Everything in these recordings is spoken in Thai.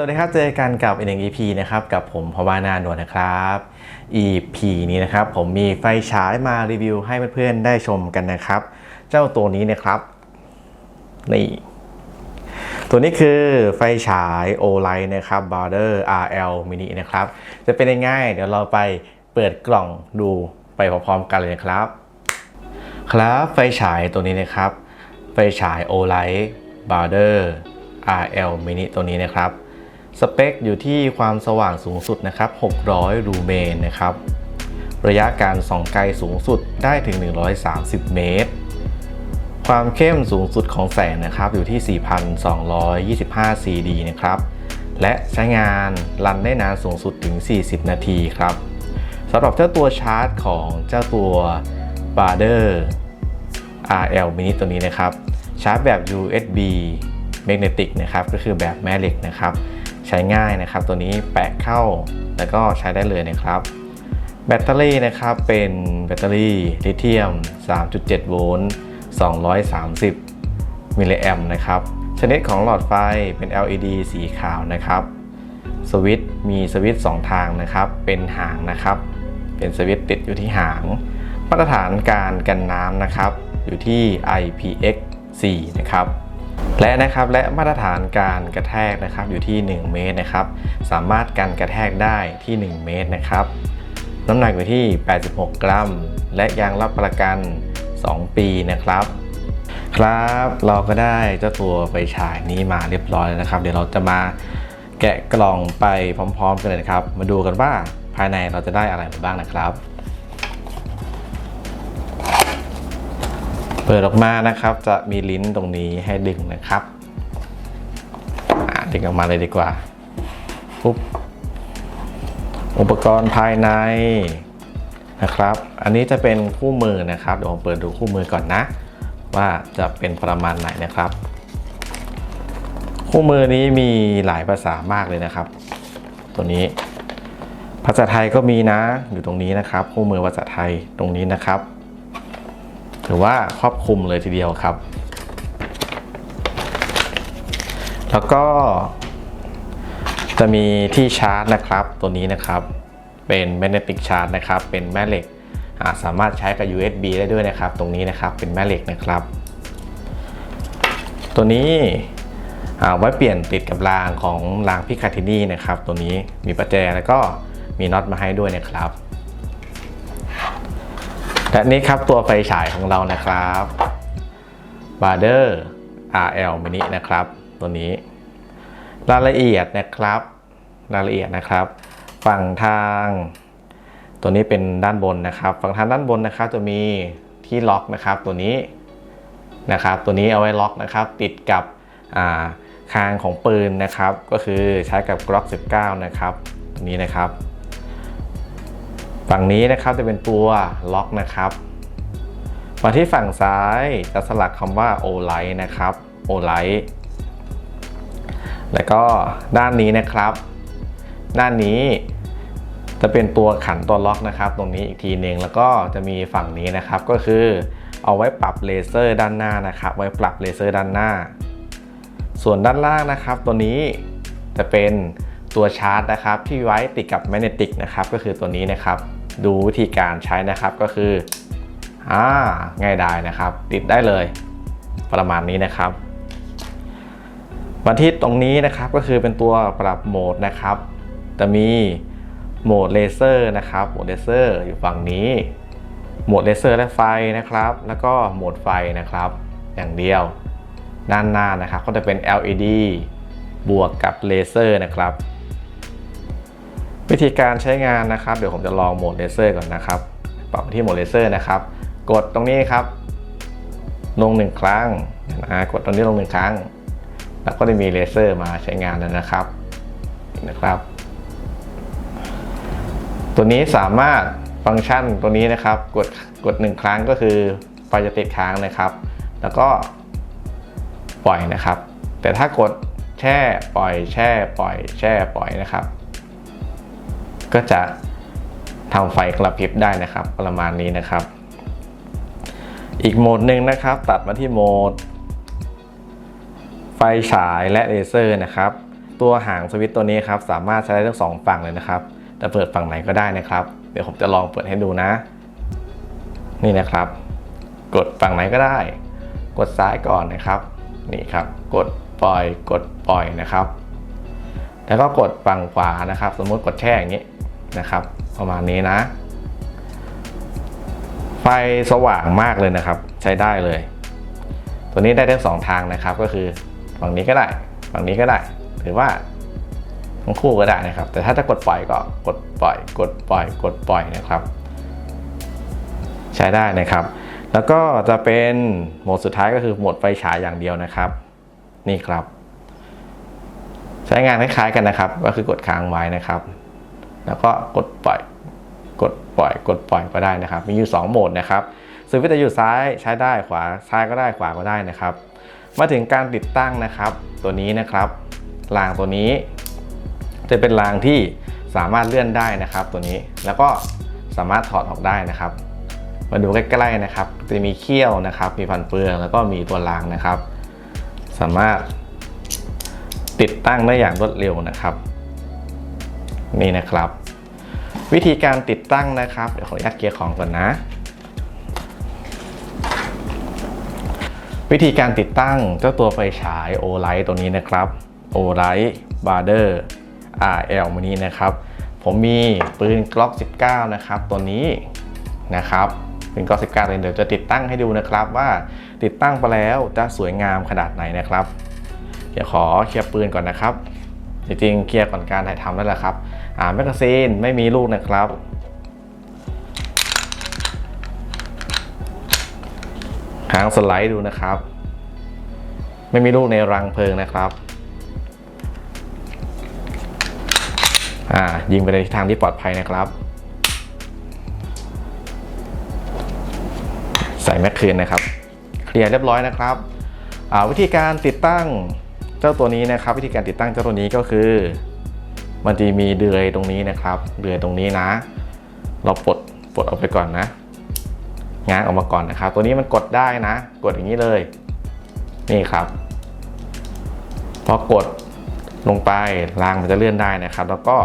วัสดีครับ เจอกันกับอีกหนึ่ง EP นะครับ กับผมพวานาหนวลนะครับ EP นี้นะครับ ผมมีไฟฉายมารีวิวให้เพื่อนๆได้ชมกันนะครับ เจ้าตัวนี้นะครับ นี่ ตัวนี้คือไฟฉาย o l i g h t นะครับ Border RL Mini นะครับ จะเป็นยังไงเดี๋ยวเราไปเปิดกล่องดูไปพร้อมๆกันเลยนะครับ ครับไฟฉายตัวนี้นะครับ ไฟฉาย o l i g h t Border RL Mini ตัวนี้นะครับ สเปคอยู่ที่ความสว่างสูงสุดนะครับ 600 ลูเมนนะครับ ระยะการส่องไกลสูงสุดได้ถึง 130 เมตร ความเข้มสูงสุดของแสงนะครับอยู่ที่ 4,225 CD นะครับ และใช้งานรันได้นานสูงสุดถึง 40 นาทีครับสำหรับเจ้าตัวชาร์จของเจ้าตัว b a r d e r RL Mini ตัวนี้นะครับ ชาร์จแบบ USB Magnetic นะครับ ก็คือแบบแม่เหล็กนะครับ ใช้ง่ายนะครับ ตัวนี้แปะเข้าแล้วก็ใช้ได้เลยนะครับ แบตเตอรี่นะครับเป็นแบตเตอรี่ลิเธียม 3.7 โวลต์ 230 มิลลิแอมนะครับ ชนิดของหลอดไฟเป็น LED สีขาวนะครับสวิตมีสวิตช์2ทางนะครับ เป็นหางนะครับ เป็นสวิตติดอยู่ที่หาง มาตรฐานการกันน้ำนะครับ อยู่ที่ IPX4 นะครับ และนะครับและมาตรฐานการกระแทกนะครับอยู่ที่ 1 เมตรนะครับ สามารถกันกระแทกได้ที่ 1 เมตรนะครับ น้ำหนักอยู่ที่ 86 กรัม และยางรับประกัน 2 ปีนะครับ ครับเราก็ได้เจ้าตัวไฟฉายนี้มาเรียบร้อยแล้วนะครับ เดี๋ยวเราจะมาแกะกล่องไปพร้อม ๆ กันเลยนะครับ มาดูกันว่าภายในเราจะได้อะไรบ้างนะครับ ปิดออกมานะครับ จะมีลิ้นตรงนี้ให้ดึงนะครับดึงออกมาเลยดีกว่าปุ๊บอุปกรณ์ภายในนะครับ อันนี้จะเป็นคู่มือนะครับ เดี๋ยวผมเปิดดูคู่มือก่อนนะ ว่าจะเป็นประมาณไหนนะครับ คู่มือนี้มีหลายภาษามากเลยนะครับ ตัวนี้ ภาษาไทยก็มีนะ อยู่ตรงนี้นะครับ คู่มือภาษาไทยตรงนี้นะครับ ถือว่าครอบคลุมเลยทีเดียวครับ แล้วก็จะมีที่ชาร์จนะครับ ตัวนี้นะครับเป็นแมกเนติกชาร์จนะครับ เป็นแม่เหล็กาสามารถใช้กับ USB ได้ด้วยนะครับ ตรงนี้นะครับเป็นแม่เหล็กนะครับ ตัวนี้ไว้เปลี่ยนติดกับรางของรางพิคาทินีนะครับ ตัวนี้มีประแจแล้วก็มีน็อตมาให้ด้วยนะครับ และนี่ครับตัวไฟฉายของเรานะครับ Bader RL Mini นะครับ ตัวนี้ รายละเอียดนะครับ รายละเอียดนะครับ ฝั่งทาง ตัวนี้เป็นด้านบนนะครับ ฝั่งทางด้านบนนะครับ จะมีที่ล็อกนะครับ ตัวนี้นะครับ ตัวนี้เอาไว้ล็อกนะครับ ติดกับคางของปืนนะครับ ก็คือใช้กับ Glock 19 นะครับ ตัวนี้นะครับ ฝั่งนี้นะครับจะเป็นตัวล็อกนะครับมาที่ฝั่งซ้ายจะสลักคำว่า o l i g h t นะครับ o l i g h t แล้วก็ด้านนี้นะครับ ด้านนี้จะเป็นตัวขันตัวล็อกนะครับ ตรงนี้อีกทีหนึ่งแล้วก็จะมีฝั่งนี้นะครับก็คือเอาไว้ปรับเลเซอร์ด้านหน้านะครับ ไว้ปรับเลเซอร์ด้านหน้า ส่วนด้านล่างนะครับ ตัวนี้จะเป็นตัวชาร์จนะครับ ที่ไว้ติดกับแมกเนติกนะครับ ก็คือตัวนี้นะครับ ดูวิธีการใช้นะครับก็คืออ่าง่ายดายนะครับ ติดได้เลยประมาณนี้นะครับมาที่ตรงนี้นะครับก็คือเป็นตัวปรับโหมดนะครับ จะมีโหมดเลเซอร์นะครับโหมดเลเซอร์อยู่ฝั่งนี้ โหมดเลเซอร์และไฟนะครับ แล้วก็โหมดไฟนะครับ อย่างเดียวด้านหน้านะครับก็จะเป็น LED บวกกับเลเซอร์นะครับ วิธีการใช้งานนะครับ เดี๋ยวผมจะลองโหมดเลเซอร์ก่อนนะครับ ปรับที่โหมดเลเซอร์นะครับ กดตรงนี้ครับ ลงหนึ่งครั้งนะกดตรงนี้ลงหนึ่งครั้ง แล้วก็จะมีเลเซอร์มาใช้งานแล้วนะครับนะครับ ตัวนี้สามารถฟังก์ชันตัวนี้นะครับ กดกดหนึ่งครั้งก็คือไฟจะติดค้างนะครับ แล้วก็ปล่อยนะครับ แต่ถ้ากดแช่ปล่อยแช่ปล่อยแช่ปล่อยนะครับ ก็จะทำไฟกระพริบได้นะครับ ประมาณนี้นะครับ อีกโหมดหนึ่งนะครับ ตัดมาที่โหมด ไฟฉายและเลเซอร์นะครับ ตัวหางสวิตตัวนี้ครับ สามารถใช้ได้ทั้งสองฝั่งเลยนะครับแต่เปิดฝั่งไหนก็ได้นะครับ เดี๋ยวผมจะลองเปิดให้ดูนะ นี่นะครับ กดฝั่งไหนก็ได้ กดซ้ายก่อนนะครับ นี่ครับ กดปล่อย กดปล่อยนะครับ แล้วก็กดฝั่งขวานะครับ สมมติกดแช่อย่างนี้ นะครับ ประมาณนี้นะ ไฟสว่างมากเลยนะครับ ใช้ได้เลย ตัวนี้ได้ทั้งสองทางนะครับ ก็คือฝั่งนี้ก็ได้ฝั่งนี้ก็ได้ หรือว่าทั้งคู่ก็ได้นะครับ แต่ถ้าจะกดปล่อยก็กดปล่อย กดปล่อย กดปล่อยนะครับ ใช้ได้นะครับ แล้วก็จะเป็นโหมดสุดท้ายก็คือโหมดไฟฉายอย่างเดียวนะครับ นี่ครับ ใช้งานคล้ายๆกันนะครับ ก็คือกดค้างไว้นะครับ แล้วก็กดปล่อย กดปล่อย กดปล่อยก็ได้นะครับ มีอยู่ 2 โหมดนะครับสวิตช์อยู่ซ้ายใช้ได้ขวาซ้ายก็ได้ขวาก็ได้นะครับ มาถึงการติดตั้งนะครับ ตัวนี้นะครับรางตัวนี้ จะเป็นรางที่สามารถเลื่อนได้นะครับ ตัวนี้แล้วก็สามารถถอดออกได้นะครับ มาดูใกล้ๆนะครับ จะมีเขี้ยวนะครับ มีฟันเฟืองแล้วก็มีตัวรางนะครับ สามารถติดตั้งได้อย่างรวดเร็วนะครับ นี่นะครับ วิธีการติดตั้งนะครับ เดี๋ยวขออนุญาตเกียร์ของก่อนนะ วิธีการติดตั้งเจ้าตัวไฟฉาย o l i g h t ตัวนี้นะครับ o l i g h t b a r d e r RL มานี้นะครับ ผมมีปืน Glock 19 นะครับ ตัวนี้นะครับปืน Glock 19เดี๋ยวจะติดตั้งให้ดูนะครับว่าติดตั้งไปแล้วจะสวยงามขนาดไหนนะครับ เดี๋ยวขอเคลียร์ปืนก่อนนะครับ จริงๆเคลียร์ก่อนการถ่ายทำนั่นแหละครับ แมกกาซีนไม่มีลูกนะครับหางสไลด์ดูนะครับ ไม่มีลูกในรังเพลิงนะครับอ่ายิงไปในทิศทางที่ปลอดภัยนะครับ ใส่แม็กคืนนะครับ เคลียร์เรียบร้อยนะครับอ่าวิธีการติดตั้งเจ้าตัวนี้นะครับ วิธีการติดตั้งเจ้าตัวนี้ก็คือ มันจะมีเดือยตรงนี้นะครับ เดือยตรงนี้นะ เราปลดปลดออกไปก่อนนะ ง้างออกมาก่อนนะครับ ตัวนี้มันกดได้นะ กดอย่างนี้เลย นี่ครับ พอกดลงไปรางมันจะเลื่อนได้นะครับ แล้วก็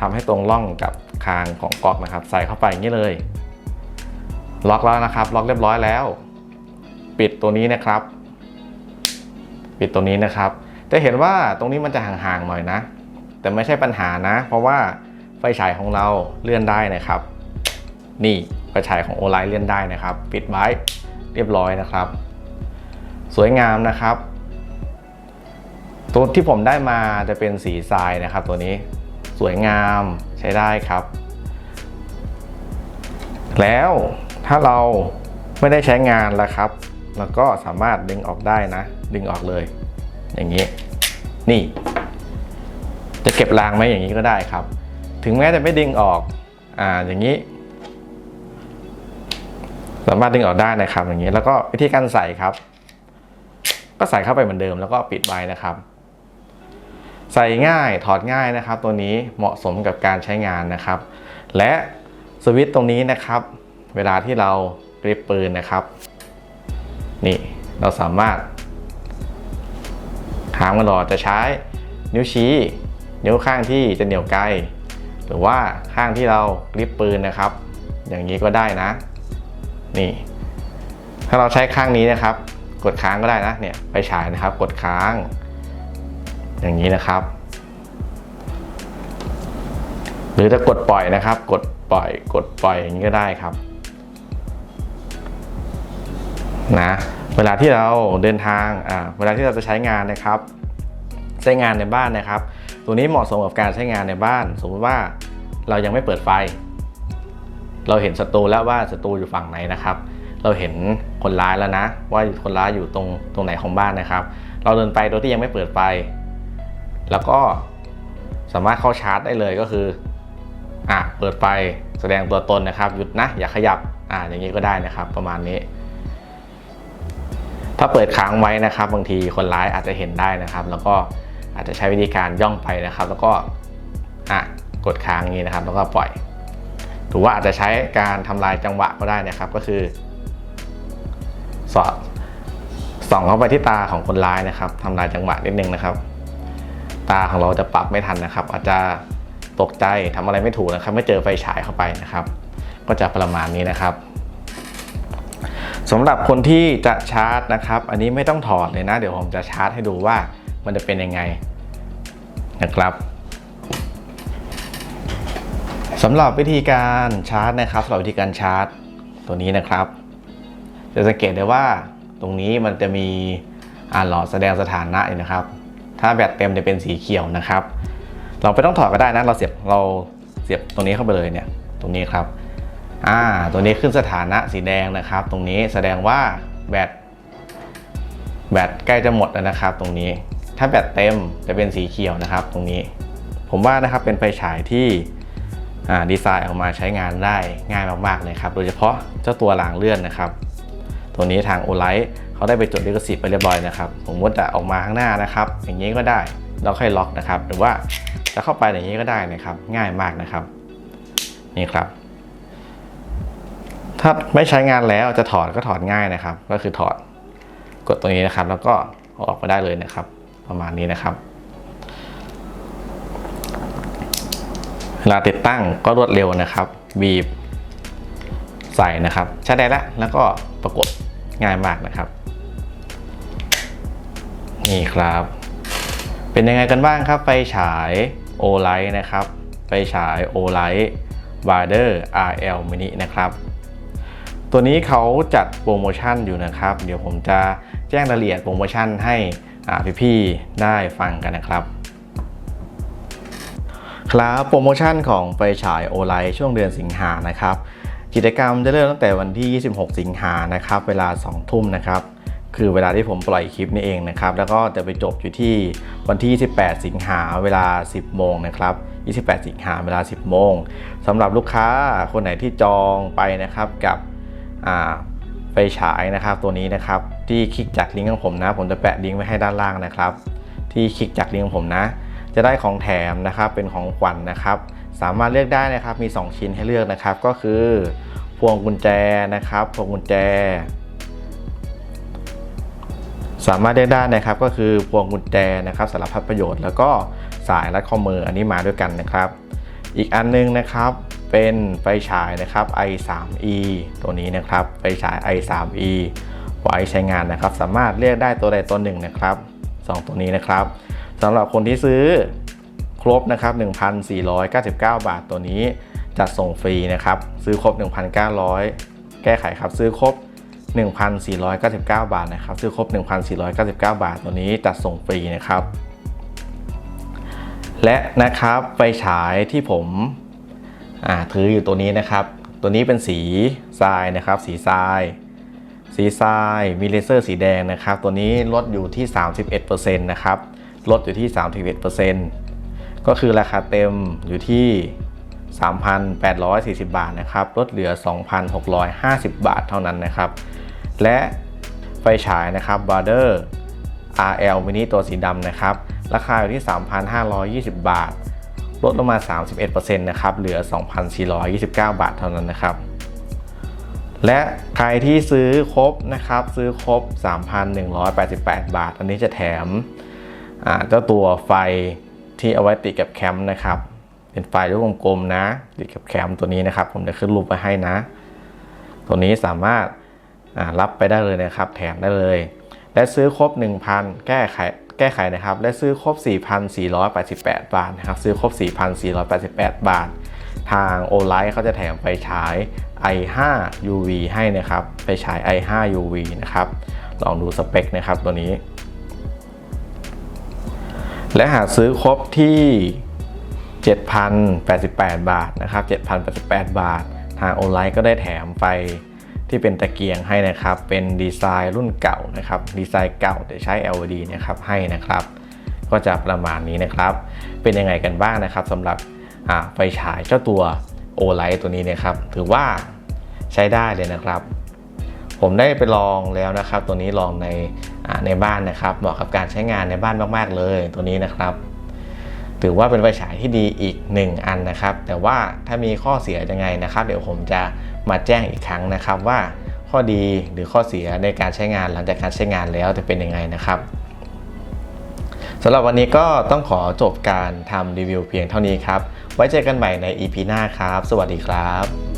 ทำให้ตรงร่องกับคางของก๊อกนะครับ ใส่เข้าไปอย่างนี้เลย ล็อกแล้วนะครับ ล็อกเรียบร้อยแล้ว ปิดตัวนี้นะครับ ปิดตัวนี้นะครับ จะเห็นว่าตรงนี้มันจะห่างๆหน่อยนะ แต่ไม่ใช่ปัญหานะ เพราะว่าไฟฉายของเราเลื่อนได้นะครับ นี่ไฟฉายของโอไลท์เลื่อนได้นะครับ ปิดไว้เรียบร้อยนะครับ สวยงามนะครับ ตัวที่ผมได้มาจะเป็นสีทรายนะครับ ตัวนี้สวยงามใช้ได้ครับ แล้วถ้าเราไม่ได้ใช้งานแล้วครับเราก็สามารถดึงออกได้นะ ดึงออกเลย อย่างนี้ นี่ จะเก็บรางไหมอย่างนี้ก็ได้ครับ ถึงแม้จะไม่ดึงออกอ่าอย่างนี้ สามารถดึงออกได้นะครับ อย่างนี้ แล้วก็วิธีการใส่ครับ ก็ใส่เข้าไปเหมือนเดิม แล้วก็ปิดไว้นะครับ ใส่ง่ายถอดง่ายนะครับ ตัวนี้เหมาะสมกับการใช้งานนะครับ และสวิตช์ตรงนี้นะครับ เวลาที่เรากริปปืนนะครับ นี่เราสามารถหางมันหลอดจะใช้นิ้วชี้ นิ้วข้างที่จะเหนี่ยวไกล หรือว่าข้างที่เรากริปปืนนะครับ อย่างนี้ก็ได้นะ นี่ ถ้าเราใช้ข้างนี้นะครับ กดค้างก็ได้นะเนี่ยไปฉายนะครับ กดค้าง อย่างนี้นะครับ หรือจะกดปล่อยนะครับ กดปล่อย กดปล่อยอย่างนี้ก็ได้ครับนะเวลาที่เราเดินทางอ่าเวลาที่เราจะใช้งานนะครับ ใช้งานในบ้านนะครับ ตัวนี้เหมาะสมกับการใช้งานในบ้าน สมมติว่าเรายังไม่เปิดไฟ เราเห็นศัตรูแล้วว่าศัตรูอยู่ฝั่งไหนนะครับ เราเห็นคนร้ายแล้วนะ ว่าคนร้ายอยู่ตรงตรงไหนของบ้านนะครับ เราเดินไปโดยที่ยังไม่เปิดไฟ แล้วก็สามารถเข้าชาร์จได้เลยก็คืออะเปิดไฟแสดงตัวตนนะครับหยุดนะอย่าขยับอ่าอย่างนี้ก็ได้นะครับ ประมาณนี้ ถ้าเปิดค้างไว้นะครับ บางทีคนร้ายอาจจะเห็นได้นะครับ แล้วก็ อาจจะใช้วิธีการย่องไปนะครับ แล้วก็อะกดค้างนี้นะครับ แล้วก็ปล่อยหรือว่าอาจจะใช้การทำลายจังหวะก็ได้นะครับ ก็คือ สอดส่องเข้าไปที่ตาของคนร้ายนะครับทำลายจังหวะนิดนึงนะครับ ตาของเราจะปรับไม่ทันนะครับ อาจจะตกใจทำอะไรไม่ถูกนะครับไม่เจอไฟฉายเข้าไปนะครับ ก็จะประมาณนี้นะครับสำหรับคนที่จะชาร์จนะครับ อันนี้ไม่ต้องถอดเลยนะ เดี๋ยวผมจะชาร์จให้ดูว่ามันจะเป็นยังไง นะครับสำหรับวิธีการชาร์จนะครับสำหรับวิธีการชาร์จตัวนี้นะครับ จะสังเกตได้ว่าตรงนี้มันจะมีอ่าหลอดแสดงสถานะอยู่นะครับ ถ้าแบตเต็มจะเป็นสีเขียวนะครับ เราไม่ต้องถอดก็ได้นะเราเสียบเราเสียบตรงนี้เข้าไปเลยเนี่ย ตรงนี้ครับ อ่า ตัวนี้ขึ้นสถานะสีแดงนะครับ ตรงนี้แสดงว่าแบตแบตใกล้จะหมดแล้วนะครับ ตรงนี้ ถ้าแบตเต็มจะเป็นสีเขียวนะครับ ตรงนี้ ผมว่านะครับเป็นไฟฉายที่ดีไซน์ออกมาใช้งานได้ง่ายมากๆเลยครับ โดยเฉพาะเจ้าตัวรางเลื่อนนะครับ ตัวนี้ทางโอไลท์เขาได้ไปจดลิขสิทธิ์ไปเรียบร้อยนะครับ ผมว่าจะออกมาข้างหน้านะครับ อย่างนี้ก็ได้เราค่อยล็อกนะครับ หรือว่าจะเข้าไปอย่างนี้ก็ได้นะครับ ง่ายมากนะครับ นี่ครับ ถ้าไม่ใช้งานแล้วจะถอดก็ถอดง่ายนะครับ ก็คือถอดกดตรงนี้นะครับ แล้วก็ออกมาได้เลยนะครับ ประมาณนี้นะครับ เวลาติดตั้งก็รวดเร็วนะครับบีบใส่นะครับใช้ได้แล้วแล้วก็ประกดง่ายมากนะครับ นี่ครับ เป็นยังไงกันบ้างครับ ไฟฉายโอไลท์นะครับ ไฟฉายโอไลท์บาร์เดอร์ RL mini นะครับตัวนี้เขาจัดโปรโมชั่นอยู่นะครับ เดี๋ยวผมจะแจ้งรายละเอียดโปรโมชั่นให้ พี่ๆได้ฟังกันนะครับ ครับโปรโมชั่นของไฟฉายโอไลท์ช่วงเดือนสิงหานะครับ กิจกรรมจะเริ่มตั้งแต่วันที่ 26 สิงหานะครับ เวลา 2 ทุ่มนะครับคือเวลาที่ผมปล่อยคลิปนี่เองนะครับ แล้วก็จะไปจบอยู่ที่วันที่ 28 สิงหาเวลา 10 โมงนะครับ 28 สิงหาเวลา 10 โมงสำหรับลูกค้าคนไหนที่จองไปนะครับกับ ไฟฉายนะครับตัวนี้นะครับที่คลิกจากลิงก์ของผมนะ ผมจะแปะลิงก์ไว้ให้ด้านล่างนะครับ ที่คลิกจากลิงก์ของผมนะ จะได้ของแถมนะครับเป็นของขวัญนนะครับ สามารถเลือกได้นะครับมี 2 ชิ้นให้เลือกนะครับ ก็คือพวงกุญแจนะครับพวงกุญแจ สามารถเลือกได้นะครับก็คือพวงกุญแจนะครับสารพัดประโยชน์ แล้วก็สายรัดข้อมืออันนี้มาด้วยกันนะครับ อีกอันนึงนะครับ เป็นไฟฉายนะครับ i3e ตัวนี้นะครับ ไฟฉาย i3e ไว้ใช้งานนะครับ สามารถเลือกได้ตัวใดตัวหนึ่งนะครับ 2 ตัวนี้นะครับสำหรับคนที่ซื้อครบนะครับ 1,499 บาทตัวนี้จัดส่งฟรีนะครับ ซื้อครบ 1,900 แก้ไขครับ ซื้อครบ 1,499 บาทนะครับ ซื้อครบ 1,499 บาทตัวนี้จัดส่งฟรีนะครับ และนะครับไฟฉายที่ผม ถืออยู่ตัวนี้นะครับ ตัวนี้เป็นสีทรายนะครับ สีทราย สีทรายมีเลเซอร์สีแดงนะครับ ตัวนี้ลดอยู่ที่ 31%นะครับ ลดอยู่ที่ 31%ก็คือราคาเต็มอยู่ที่ 3,840 บาทนะครับ ลดเหลือ 2,650 บาทเท่านั้นนะครับ และไฟฉายนะครับ b a r d e r RL mini ตัวสีดำนะครับ ราคาอยู่ที่ 3,520 บาท ลดลงมา 31%นะครับ เหลือ 2,429 บาทเท่านั้นนะครับ และใครที่ซื้อครบนะครับ ซื้อครบ 3,188 บาท อันนี้จะแถมเจ้าตัวไฟที่เอาไว้ติดกับแคมป์นะครับ เป็นไฟลูกกลมๆนะ ติดกับแคมป์ตัวนี้นะครับ ผมจะขึ้นรูปไว้ให้นะ ตัวนี้สามารถรับไปได้เลยนะครับ แถมได้เลย และซื้อครบ 1,000 แก้ไข แก้ไขนะครับ และซื้อครบ 4,488 บาทนะครับ ซื้อครบ 4,488 บาท ทางโอไลท์เขาจะแถมไฟฉาย i5 UV ให้นะครับ ไฟฉาย i5 UV นะครับ ลองดูสเปคนะครับตัวนี้ และหากซื้อครบที่ 7,088 บาทนะครับ 7,088 บาท ทางออนไลน์ก็ได้แถมไฟ ที่เป็นตะเกียงให้นะครับ เป็นดีไซน์รุ่นเก่านะครับ ดีไซน์เก่าแต่ใช้ LED นะครับให้นะครับ ก็จะประมาณนี้นะครับ เป็นยังไงกันบ้างนะครับสำหรับไฟฉายเจ้าตัวโอไลท์ตัวนี้นะครับ ถือว่าใช้ได้เลยนะครับ ผมได้ไปลองแล้วนะครับ ตัวนี้ลองในในบ้านนะครับ เหมาะกับการใช้งานในบ้านมาก ๆ เลยตัวนี้นะครับ ถือว่าเป็นไฟฉายที่ดีอีก 1 อันนะครับ แต่ว่าถ้ามีข้อเสียยังไงนะครับ เดี๋ยวผมจะมาแจ้งอีกครั้งนะครับว่าข้อดีหรือข้อเสียในการใช้งานหลังจากการใช้งานแล้วจะเป็นยังไงนะครับสำหรับวันนี้ก็ต้องขอจบการทำรีวิวเพียงเท่านี้ครับ ไว้เจอกันใหม่ใน EP หน้าครับ สวัสดีครับ